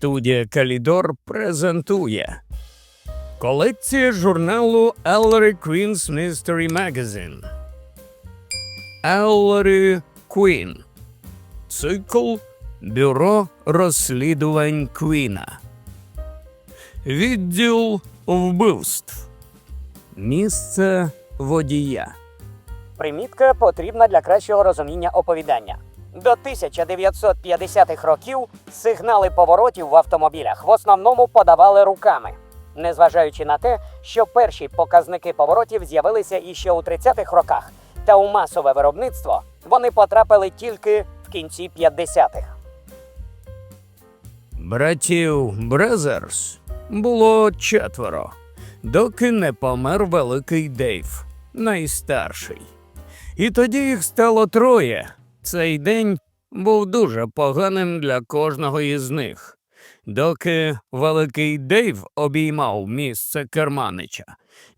Студія Калідор презентує колекція журналу Ellery Queen's Mystery Magazine. Ellery Queen. Цикл Бюро розслідувань Квіна. Відділ вбивств. Місце водія. Примітка потрібна для кращого розуміння оповідання. До 1950-х років сигнали поворотів в автомобілях в основному подавали руками, незважаючи на те, що перші показники поворотів з'явилися іще у 30-х роках, та у масове виробництво вони потрапили тільки в кінці 50-х. Братів Брезерс було четверо, доки не помер великий Дейв, найстарший. І тоді їх стало троє. Цей день був дуже поганим для кожного із них. Доки великий Дейв обіймав місце керманича,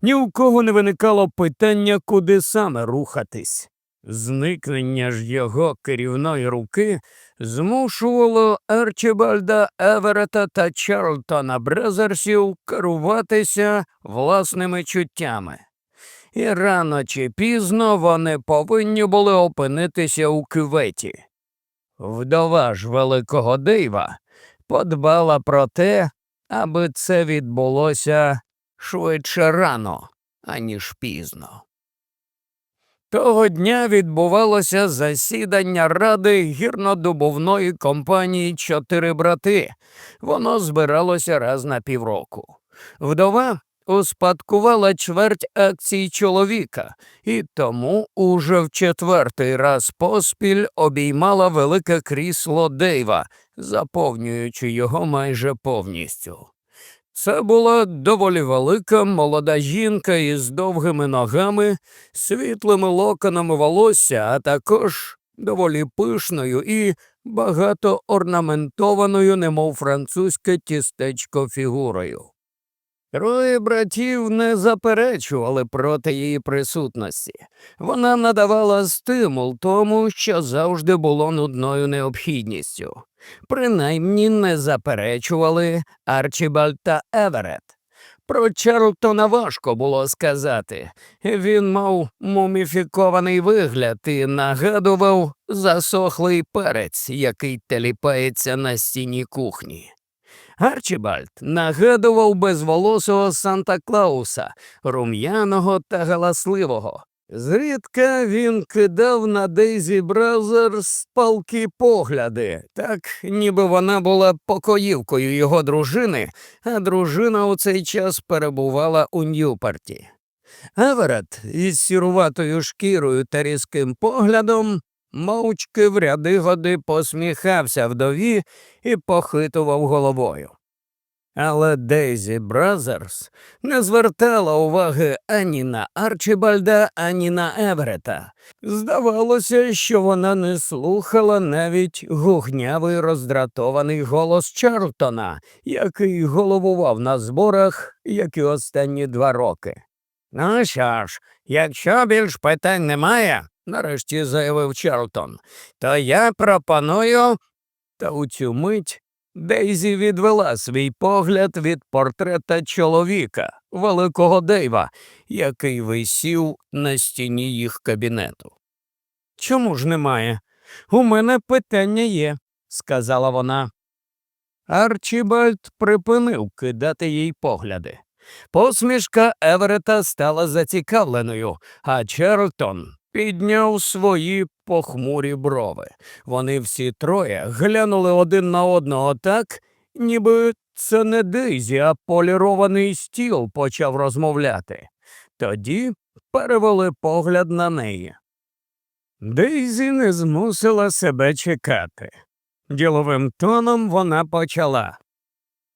ні у кого не виникало питання, куди саме рухатись. Зникнення ж його керівної руки змушувало Арчібальда Еверета та Чарлтона Брезерсів керуватися власними чуттями. І рано чи пізно вони повинні були опинитися у кюветі. Вдова ж великого дива подбала про те, аби це відбулося швидше рано, аніж пізно. Того дня відбувалося засідання ради гірнодобувної компанії Чотири брати. Воно збиралося раз на півроку. Вдова успадкувала чверть акцій чоловіка і тому уже в четвертий раз поспіль обіймала велике крісло Дейва, заповнюючи його майже повністю. Це була доволі велика молода жінка із довгими ногами, світлими локонами волосся, а також доволі пишною і багато орнаментованою, немов французьке тістечко фігурою. Троє братів не заперечували проти її присутності. Вона надавала стимул тому, що завжди було нудною необхідністю. Принаймні не заперечували Арчібальд та Еверет. Про Чарлтона важко було сказати. Він мав муміфікований вигляд і нагадував засохлий перець, який теліпається на стіні кухні. Арчібальд нагадував безволосого Санта Клауса, рум'яного та галасливого. Зрідка він кидав на Дейзі Бразерс палкі погляди, так ніби вона була покоївкою його дружини, а дружина у цей час перебувала у Ньюпорті. Еверет із сіруватою шкірою та різким поглядом мовчки в ряди годи посміхався вдові і похитував головою. Але Дейзі Бразерс не звертала уваги ані на Арчібальда, ані на Еверета. Здавалося, що вона не слухала навіть гугнявий роздратований голос Чарлтона, який головував на зборах, як і останні два роки. Ну що ж, якщо більш питань немає, нарешті заявив Чарлтон, то я пропоную. Та у цю мить Дейзі відвела свій погляд від портрета чоловіка, великого Дейва, який висів на стіні їх кабінету. Чому ж немає? У мене питання є, сказала вона. Арчібальд припинив кидати їй погляди. Посмішка Еверета стала зацікавленою, а Чарлтон підняв свої похмурі брови. Вони всі троє глянули один на одного так, ніби це не Дейзі, а полірований стіл почав розмовляти. Тоді перевели погляд на неї. Дейзі не змусила себе чекати. Діловим тоном вона почала.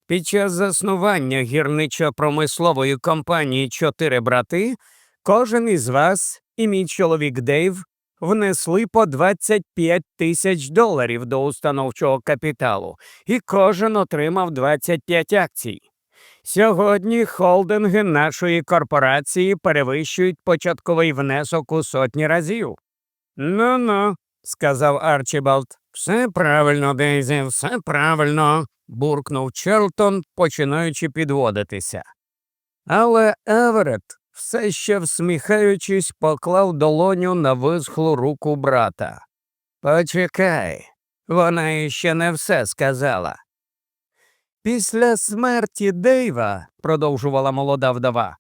Під час заснування гірничо-промислової компанії Чотири брати кожен із вас і мій чоловік Дейв внесли по 25 тисяч доларів до установчого капіталу, і кожен отримав 25 акцій. Сьогодні холдинги нашої корпорації перевищують початковий внесок у сотні разів. Ну ну, сказав Арчібалд. Все правильно, Дейзі, все правильно. буркнув Чарлтон, починаючи підводитися. Але Еверет, все ще всміхаючись, поклав долоню на висхлу руку брата. Почекай, вона іще не все сказала. Після смерті Дейва, продовжувала молода вдова,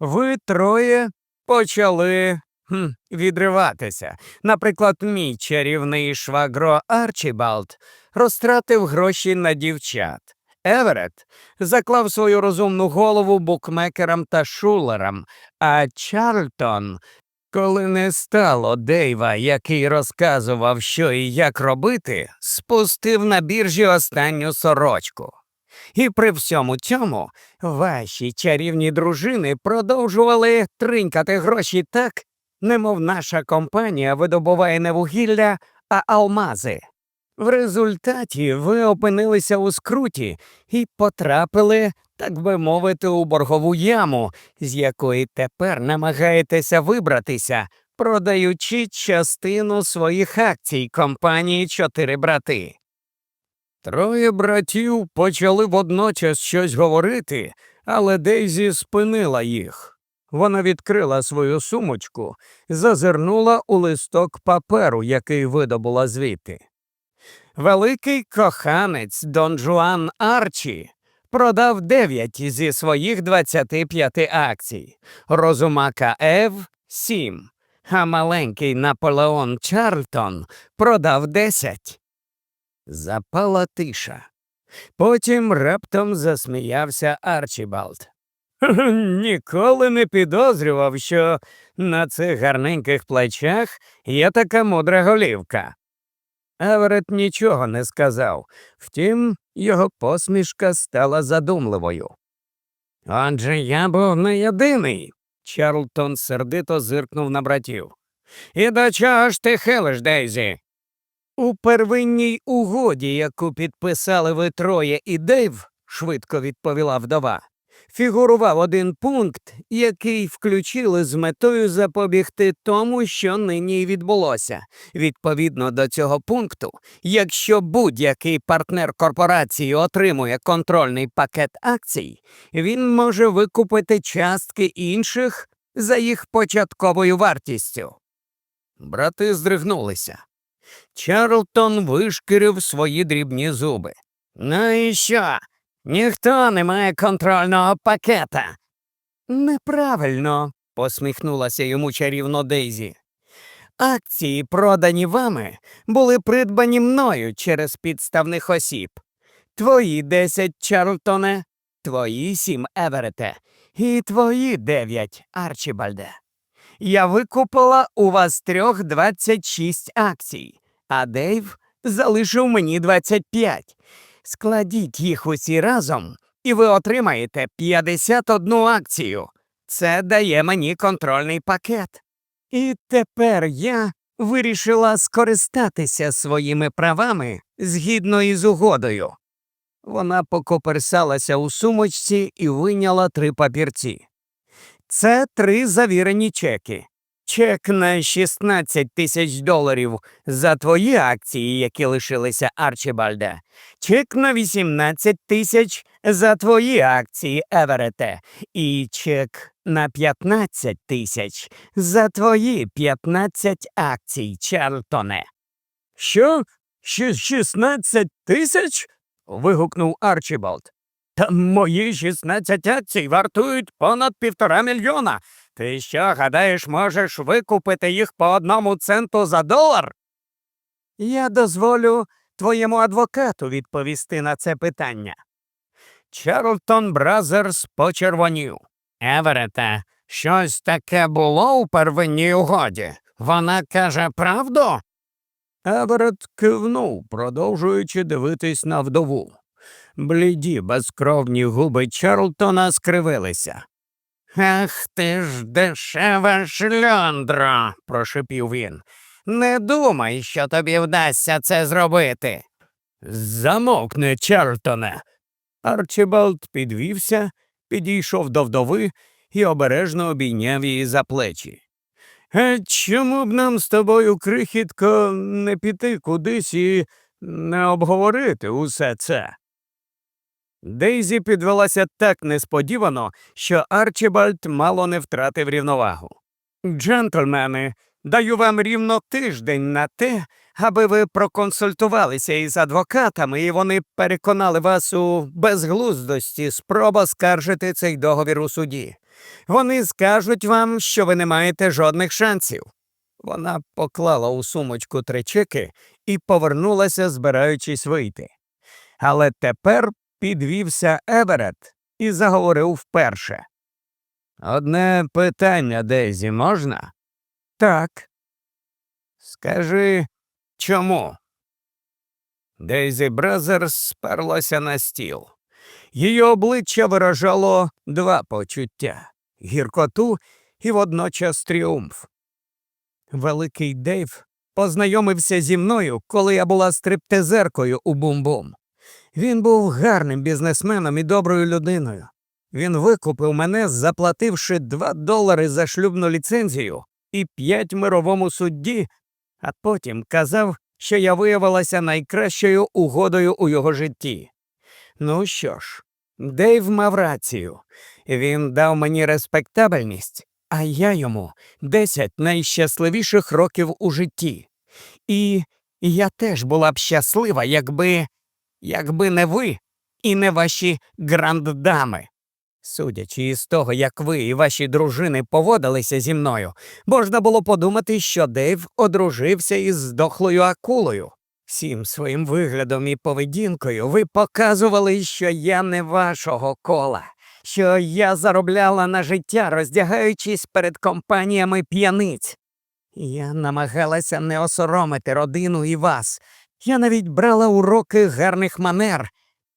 ви троє почали хм, відриватися. Наприклад, мій чарівний швагро Арчібалд розтратив гроші на дівчат. Еверет заклав свою розумну голову букмекерам та шулерам, а Чарльтон, коли не стало Дейва, який розказував, що і як робити, спустив на біржі останню сорочку. І при всьому цьому ваші чарівні дружини продовжували тринькати гроші так, немов наша компанія видобуває не вугілля, а алмази. В результаті ви опинилися у скруті і потрапили, так би мовити, у боргову яму, з якої тепер намагаєтеся вибратися, продаючи частину своїх акцій компанії Чотири брати. Троє братів почали водночас щось говорити, але Дейзі спинила їх. Вона відкрила свою сумочку, зазирнула у листок паперу, який видобула звідти. Великий коханець Дон Жуан Арчі продав 9 зі своїх 25 акцій, розумака Ев 7, а маленький Наполеон Чарльтон продав 10. Запала тиша. Потім раптом засміявся Арчібалд. Ніколи не підозрював, що на цих гарненьких плечах є така мудра голівка. Еверет нічого не сказав, втім, його посмішка стала задумливою. Отже, я був не єдиний. Чарлтон сердито зиркнув на братів. І до чого ж ти хилиш, Дейзі? У первинній угоді, яку підписали ви троє і Дейв, швидко відповіла вдова, фігурував один пункт, який включили з метою запобігти тому, що нині відбулося. Відповідно до цього пункту, якщо будь-який партнер корпорації отримує контрольний пакет акцій, він може викупити частки інших за їх початковою вартістю. Брати здригнулися. Чарлтон вишкірив свої дрібні зуби. Ну і що? Ніхто не має контрольного пакета. Неправильно, посміхнулася йому чарівно Дейзі. Акції, продані вами, були придбані мною через підставних осіб. Твої десять, Чарлтоне, твої сім Еверете, і твої дев'ять, Арчібальде. Я викупила у вас трьох 26 акцій, а Дейв залишив мені 25. Складіть їх усі разом, і ви отримаєте 51 акцію. Це дає мені контрольний пакет. І тепер я вирішила скористатися своїми правами згідно із угодою. Вона покоперсалася у сумочці і вийняла три папірці. Це три завірені чеки. Чек на 16 тисяч доларів за твої акції, які лишилися Арчібальда. Чек на 18 тисяч за твої акції Еверете. І чек на 15 тисяч за твої 15 акцій, Чарлтоне. Що? Ще 16 тисяч? вигукнув Арчібалд. Та мої 16 акцій вартують понад півтора мільйона. Ти що, гадаєш, можеш викупити їх по одному центу за долар? Я дозволю твоєму адвокату відповісти на це питання. Чарлтон Бразерс почервонів. Еверете, щось таке було у первинній угоді. Вона каже правду? Еверет кивнув, продовжуючи дивитись на вдову. Бліді безкровні губи Чарлтона скривилися. Ах ти ж дешева шльондра, прошепів він. Не думай, що тобі вдасться це зробити. Замовкни, Чарлтоне. Арчибалд підвівся, підійшов до вдови і обережно обійняв її за плечі. «Е, чому б нам з тобою, крихітко, не піти кудись і не обговорити усе це? Дейзі підвелася так несподівано, що Арчібальд мало не втратив рівновагу. Джентльмени, даю вам рівно тиждень на те, аби ви проконсультувалися із адвокатами, і вони переконали вас у безглуздості спроба скаржити цей договір у суді. Вони скажуть вам, що ви не маєте жодних шансів. Вона поклала у сумочку три чеки і повернулася, збираючись вийти. Але тепер підвівся Еверет і заговорив вперше. Одне питання, Дейзі, можна? Так. Скажи, чому? Дейзі Бразерс сперлася на стіл. Її обличчя виражало два почуття гіркоту і водночас тріумф. Великий Дейв познайомився зі мною, коли я була стриптизеркою у Бум-Бум. Він був гарним бізнесменом і доброю людиною. Він викупив мене, заплативши 2 долари за шлюбну ліцензію і 5 мировому судді, а потім казав, що я виявилася найкращою угодою у його житті. Ну що ж, Дейв мав рацію. Він дав мені респектабельність, а я йому 10 найщасливіших років у житті. І я теж була б щаслива, якби. Якби не ви і не ваші гранддами. Судячи із того, як ви і ваші дружини поводилися зі мною, можна було подумати, що Дейв одружився із здохлою акулою. Всім своїм виглядом і поведінкою ви показували, що я не вашого кола, що я заробляла на життя, роздягаючись перед компаніями п'яниць. Я намагалася не осоромити родину і вас. Я навіть брала уроки гарних манер,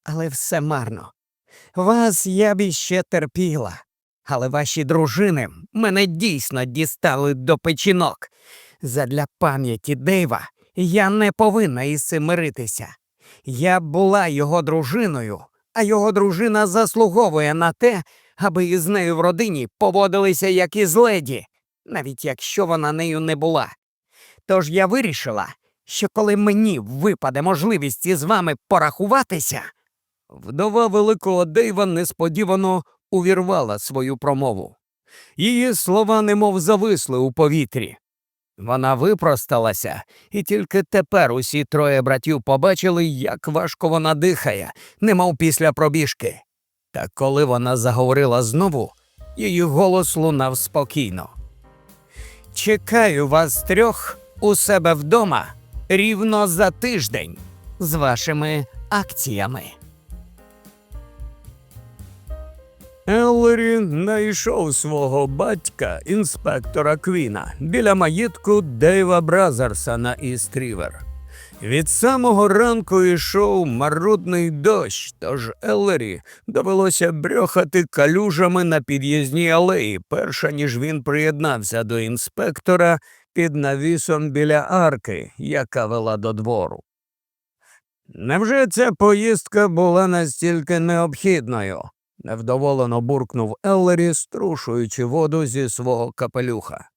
але все марно. Вас я б іще терпіла, але ваші дружини мене дійсно дістали до печінок. Задля пам'яті Дейва я не повинна із цим миритися. Я була його дружиною, а його дружина заслуговує на те, аби із нею в родині поводилися як із леді, навіть якщо вона нею не була. Тож я вирішила, що коли мені випаде можливість із вами порахуватися. Вдова великого Дейва несподівано увірвала свою промову. Її слова немов зависли у повітрі. Вона випросталася, і тільки тепер усі троє братів побачили, як важко вона дихає, немов після пробіжки. Та коли вона заговорила знову, її голос лунав спокійно. Чекаю вас трьох у себе вдома рівно за тиждень з вашими акціями. Еллері знайшов свого батька, інспектора Квіна, біля маєтку Дейва Бразерса на Істрівер. Від самого ранку йшов марудний дощ, тож Еллері довелося брьохати калюжами на під'їзній алеї, перша ніж він приєднався до інспектора під навісом біля арки, яка вела до двору. Невже ця поїздка була настільки необхідною? невдоволено буркнув Еллері, струшуючи воду зі свого капелюха.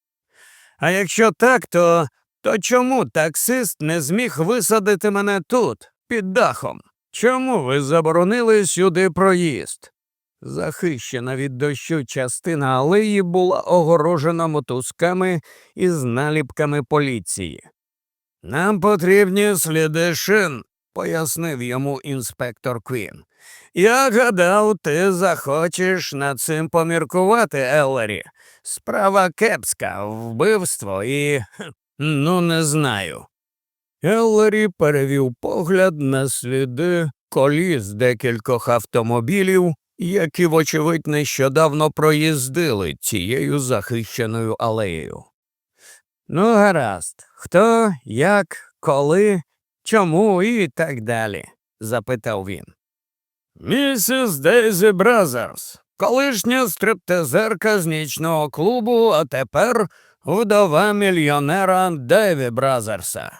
А якщо так, то, то чому таксист не зміг висадити мене тут, під дахом? Чому ви заборонили сюди проїзд? Захищена від дощу частина алеї була огорожена мотузками із наліпками поліції. Нам потрібні сліди шин, пояснив йому інспектор Квін. Я гадав, ти захочеш над цим поміркувати, Еллері. Справа кепська, вбивство і. ну, не знаю. Еллері перевів погляд на сліди коліс декількох автомобілів, які, вочевидь, нещодавно проїздили цією захищеною алеєю. Ну, гаразд, хто, як, коли, чому і так далі? запитав він. Місіс Дейзі Бразерс, колишня стриптизерка з нічного клубу, а тепер вдова мільйонера Деві Бразерса.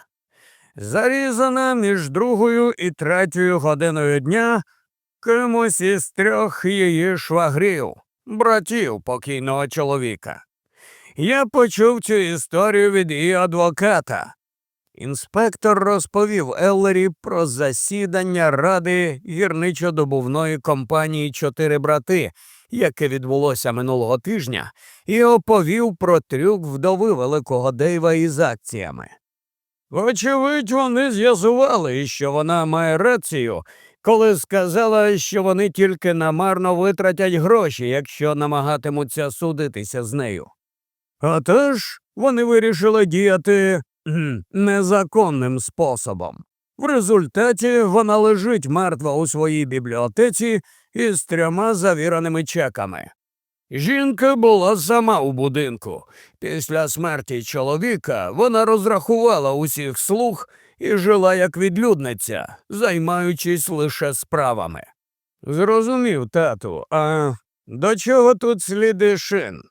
Зарізана між другою і третьою годиною дня кимось із трьох її швагрів, братів покійного чоловіка. Я почув цю історію від її адвоката. Інспектор розповів Еллері про засідання ради гірничодобувної компанії Чотири брати, яке відбулося минулого тижня, і оповів про трюк вдови великого Дейва із акціями. Вочевидь, вони з'ясували, що вона має рацію, коли сказала, що вони тільки намарно витратять гроші, якщо намагатимуться судитися з нею. Отож, вони вирішили діяти незаконним способом. В результаті вона лежить мертва у своїй бібліотеці із трьома завіреними чеками. Жінка була сама у будинку. Після смерті чоловіка вона розрахувала усіх слуг і жила як відлюдниця, займаючись лише справами. Зрозумів, тату, а до чого тут сліди шин?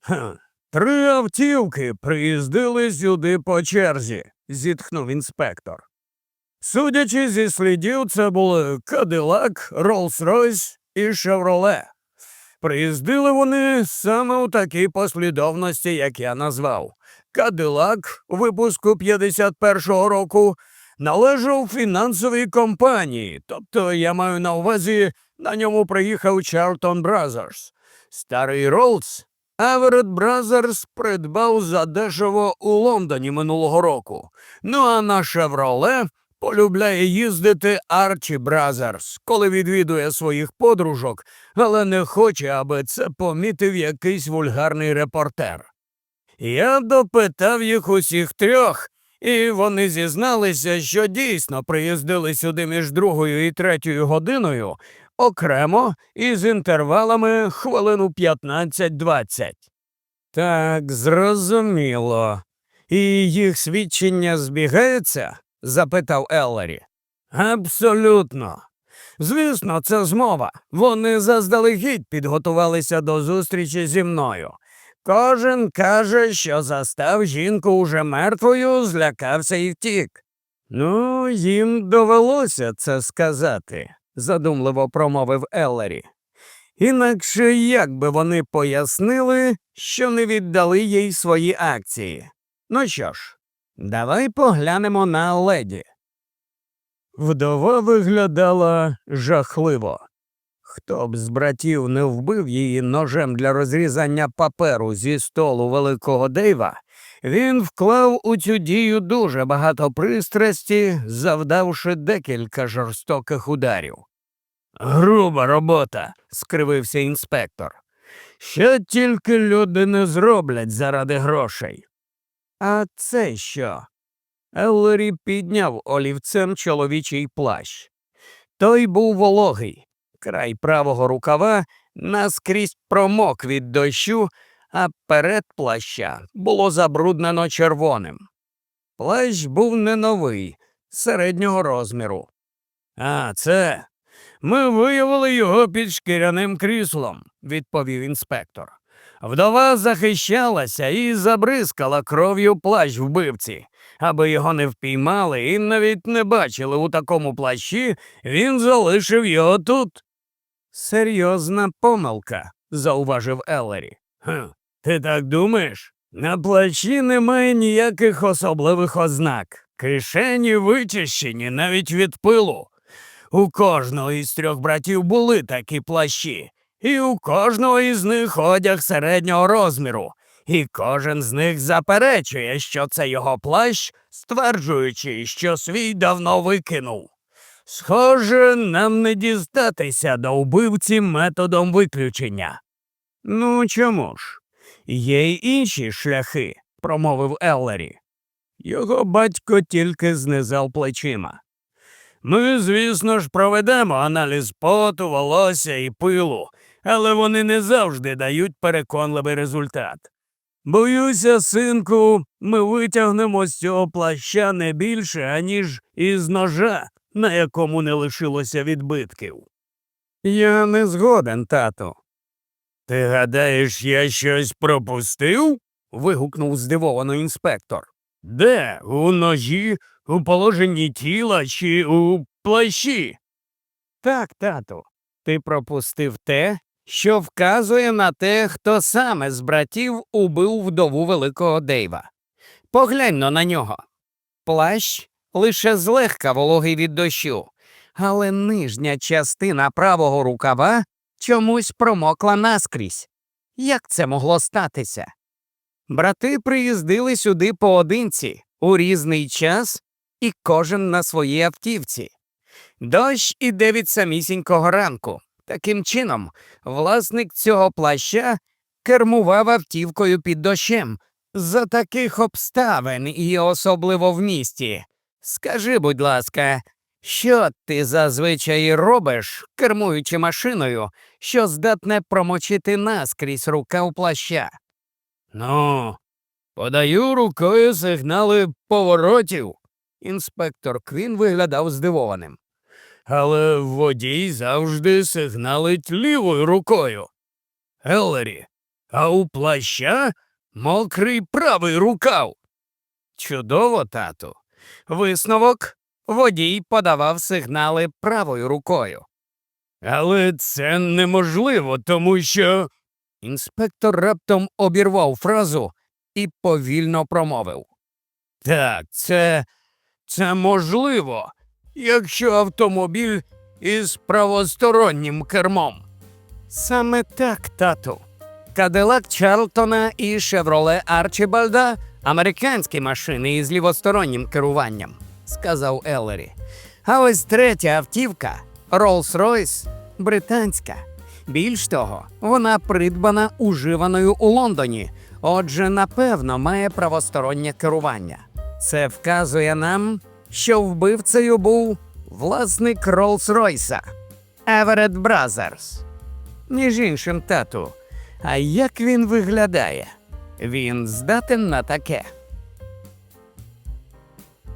Хм, три автівки приїздили сюди по черзі, зітхнув інспектор. Судячи зі слідів, це були Кадилак, Роллс-Ройс і Шевроле. Приїздили вони саме у такій послідовності, як я назвав. Кадилак випуску 51-го року належав фінансовій компанії, тобто я маю на увазі, на ньому приїхав Чартон Бразерс. Старий Роллс Аверет Бразерс придбав задешево у Лондоні минулого року. Ну а на Шевроле полюбляє їздити Арчі Бразерс, коли відвідує своїх подружок, але не хоче, аби це помітив якийсь вульгарний репортер. Я допитав їх усіх трьох, і вони зізналися, що дійсно приїздили сюди між другою і третьою годиною окремо і з інтервалами хвилину 15-20. Так, зрозуміло. І їх свідчення збігаються? запитав Еллері. Абсолютно. Звісно, це змова. Вони заздалегідь підготувалися до зустрічі зі мною. Кожен каже, що застав жінку уже мертвою, злякався і втік. Ну, їм довелося це сказати, задумливо промовив Еллері. Інакше як би вони пояснили, що не віддали їй свої акції. Ну що ж, давай поглянемо на леді. Вдова виглядала жахливо. Хто б з братів не вбив її ножем для розрізання паперу зі столу великого Дейва, він вклав у цю дію дуже багато пристрасті, завдавши декілька жорстоких ударів. Груба робота, скривився інспектор. Що тільки люди не зроблять заради грошей. А це що? Еллері підняв олівцем чоловічий плащ. Той був вологий, край правого рукава наскрізь промок від дощу, а перед плаща було забруднено червоним. Плащ був не новий, середнього розміру. А це. Ми виявили його під шкіряним кріслом, відповів інспектор. Вдова захищалася і забризкала кров'ю плащ вбивці. Аби його не впіймали і навіть не бачили у такому плащі, він залишив його тут. Серйозна помилка, зауважив Еллері. «Хм, ти так думаєш? На плащі немає ніяких особливих ознак. Кишені вичищені навіть від пилу. У кожного із трьох братів були такі плащі, і у кожного із них одяг середнього розміру, і кожен з них заперечує, що це його плащ, стверджуючи, що свій давно викинув. Схоже, нам не дістатися до вбивці методом виключення. Ну, чому ж? Є й інші шляхи, промовив Еллері. Його батько тільки знизав плечима. Ми, звісно ж, проведемо аналіз поту, волосся і пилу, але вони не завжди дають переконливий результат. Боюся, синку, ми витягнемо з цього плаща не більше, аніж із ножа, на якому не лишилося відбитків. Я не згоден, тату. Ти гадаєш, я щось пропустив? вигукнув здивовано інспектор. Де? У ножі, у положенні тіла чи у плащі? Так, тату. Ти пропустив те, що вказує на те, хто саме з братів убив вдову великого Дейва. Поглянь но на нього. плащ лише злегка вологий від дощу, але нижня частина правого рукава чомусь промокла наскрізь. Як це могло статися? Брати приїздили сюди поодинці у різний час і кожен на своїй автівці. Дощ іде від самісінького ранку. Таким чином, власник цього плаща кермував автівкою під дощем. За таких обставин і особливо в місті. Скажи, будь ласка, що ти зазвичай робиш, кермуючи машиною, що здатне промочити наскрізь рукав плаща? Ну, подаю рукою сигнали поворотів. Інспектор Квін виглядав здивованим. Але водій завжди сигналить лівою рукою. Еллері, а у плаща мокрий правий рукав. Чудово, тату. Висновок водій подавав сигнали правою рукою. Але це неможливо, тому що. Інспектор раптом обірвав фразу і повільно промовив. Так, це. це можливо, якщо автомобіль із правостороннім кермом. Саме так, тату. Кадилак Чарлтона і Шевроле Арчібальда американські машини із лівостороннім керуванням, сказав Еллері. А ось третя автівка Rolls-Royce британська. Більш того, вона придбана уживаною у Лондоні, отже, напевно, має правостороннє керування. Це вказує нам, що вбивцею був власник Rolls-Royce Everett Brothers. Між іншим, тату, а як він виглядає? Він здатен на таке.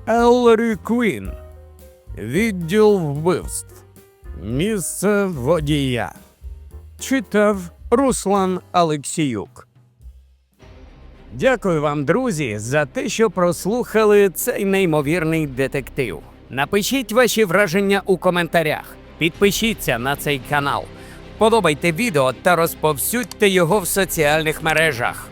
Еллері Квін. Відділ вбивств. Місце водія. Читав Руслан Алексіюк. Дякую вам, друзі, за те, що прослухали цей неймовірний детектив. Напишіть ваші враження у коментарях. Підпишіться на цей канал. Подобайте відео та розповсюдьте його в соціальних мережах.